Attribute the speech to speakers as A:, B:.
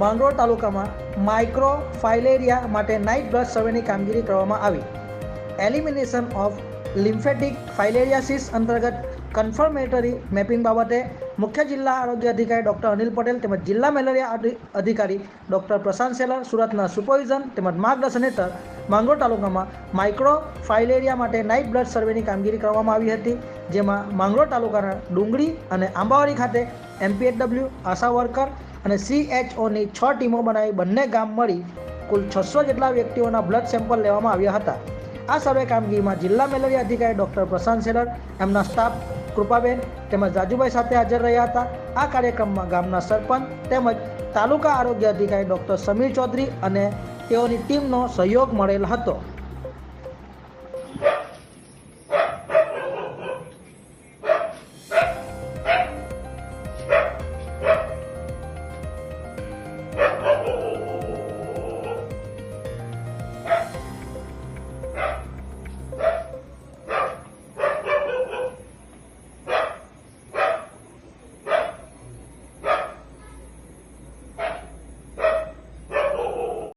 A: માંગરોળ તાલુકામાં micro filaria માટે night blood સર્વેની કામગીરી કરવામાં આવી. એલિમિનેશન ઓફ લિમ્ફેટિક ફાઇલેરિયાસિસ અંતર્ગત કન્ફર્મેટરી મેપિંગ બાબતે મુખ્ય જિલ્લા આરોગ્ય અધિકારી ડૉક્ટર અનિલ પટેલ તેમજ જિલ્લા મેલેરિયા અધિકારી ડૉક્ટર પ્રશાંત સેલર, સુરતના સુપરવિઝન તેમજ માર્ગદર્શન હેઠળ માંગરોળ તાલુકામાં માઇક્રો ફાઇલેરિયા માટે નાઇટ બ્લડ સર્વેની કામગીરી કરવામાં આવી હતી, જેમાં માંગરોળ તાલુકાના ડુંગળી અને આંબાવાડી ખાતે એમપીએચડબલ્યુ આશા વર્કર અને સીએચઓની છ ટીમો બનાવી બંને ગામ મળી કુલ છસો જેટલા વ્યક્તિઓના બ્લડ સેમ્પલ લેવામાં આવ્યા હતા. આ સર્વે કામગીરીમાં જિલ્લા મેલેરિયા અધિકારી ડૉક્ટર પ્રશાંત સેલર, એમના સ્ટાફ કૃપાબેન તેમજ રાજુભાઈ સાથે હાજર રહ્યા હતા. આ કાર્યક્રમમાં ગામના સરપંચ તેમજ તાલુકા આરોગ્ય અધિકારી ડૉક્ટર સમીર ચૌધરી અને તેઓની ટીમનો સહયોગ મળેલ હતો.